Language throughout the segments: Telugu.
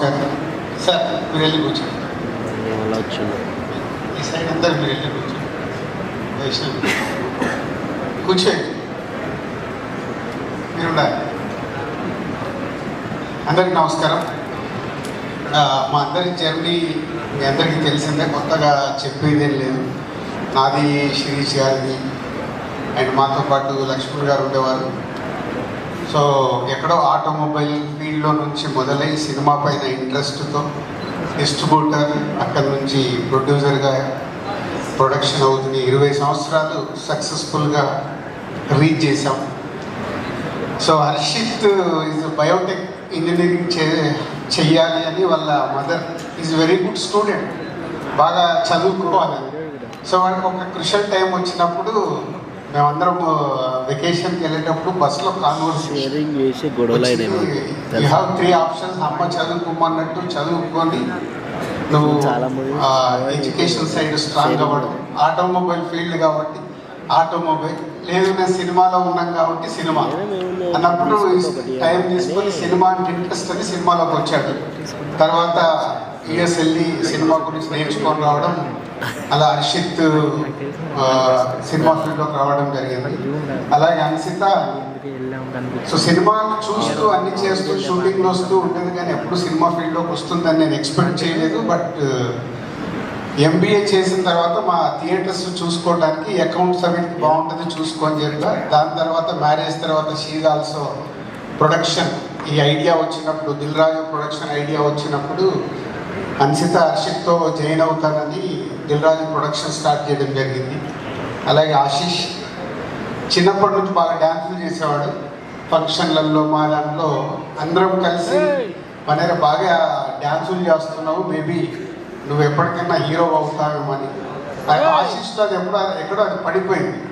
నమస్కారం సార్ మీరు వెళ్ళి కూర్చోండి. ఈ సైడ్ అందరు మీరు వెళ్ళి కూర్చోండి. వైష్ణవి. కూర్చోండి. మీరు అందరికి నమస్కారం. మా అందరి జర్నీ మీ అందరికీ తెలిసిందే కొత్తగా చెప్పేదేం లేదు. నాది శిరీష్ గారిది. అండ్ మాతో పాటు లక్ష్మణ్ గారు ఉండేవారు. సో ఎక్కడో ఆటోమొబైల్ ఫీల్డ్లో నుంచి మొదలై సినిమా పైన ఇంట్రెస్ట్తో డిస్ట్రిబ్యూటర్ అక్కడి నుంచి ప్రొడ్యూసర్గా ప్రొడక్షన్ అవుతుంది ఇరవై సంవత్సరాలు సక్సెస్ఫుల్గా రీచ్ చేశాం. So Harshit is biotech engineering చే చెయ్యాలి అని వాళ్ళ mother is very good student బాగా చదువుకోవాలని సో వాడికి ఒక క్రిషల్ టైం వచ్చినప్పుడు మేమందరం వెకేషన్కి వెళ్ళేటప్పుడు బస్సులో కాన్వర్సేషన్ చేసి. యూ హ్యావ్ త్రీ ఆప్షన్స్ అమ్మ చదువుకోమన్నట్టు చదువుకొని నువ్వు ఎడ్యుకేషన్ సైడ్ స్ట్రాంగ్ అవ్వడం ఆటోమొబైల్ ఫీల్డ్ కాబట్టి ఆటోమొబైల్ లేదు నేను సినిమాలో ఉన్నాం కాబట్టి సినిమా. అన్నప్పుడు టైం తీసుకొని సినిమా అంటే ఇంట్రెస్ట్ అని సినిమాలోకి వచ్చాడు. తర్వాత యుఎస్ వెళ్ళి సినిమా గురించి నేర్చుకొని రావడం అలా హర్షిత్ సినిమా ఫీల్డ్లోకి రావడం జరిగింది. అలాగే అన్సిత సో సినిమా చూస్తూ అన్ని చేస్తూ షూటింగ్ వస్తూ ఉంటుంది కానీ ఎప్పుడు సినిమా ఫీల్డ్లోకి వస్తుందని నేను ఎక్స్పెక్ట్ చేయలేదు. బట్ ఎంబీఏ చేసిన తర్వాత మా థియేటర్స్ చూసుకోవడానికి అకౌంట్స్ అవి బాగుంటుంది చూసుకొని జరిగా దాని తర్వాత మ్యారేజ్ తర్వాత షీజ్ ఆల్సో ప్రొడక్షన్ ఈ ఐడియా వచ్చినప్పుడు దిల్ రాజు ప్రొడక్షన్ ఐడియా వచ్చినప్పుడు అన్సిత హర్షిత్తో జాయిన్ అవుతానని దిల్ రాజు ప్రొడక్షన్ స్టార్ట్ చేయడం జరిగింది. అలాగే ఆశీష్ చిన్నప్పటి నుంచి బాగా డ్యాన్సులు చేసేవాడు. ఫంక్షన్లలో మా దాంట్లో అందరం కలిసి మన బాగా డ్యాన్సులు చేస్తున్నావు. మేబీ నువ్వు ఎప్పటికైనా హీరో అవుతావేమో అని. అది ఎప్పుడో ఎక్కడో అది పడిపోయింది.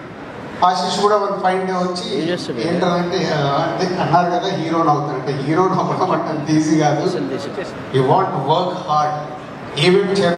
ఆశీష్ కూడా వన్ ఫైవ్ డే వచ్చి? ఏంటంటే అంటే అన్నారు కదా హీరోని అవుతాడు అంటే హీరోని అవ్వడం అంటే అంత ఈజీ కాదు. యూ వాంట్ వర్క్ హార్డ్ ఏమేమి చే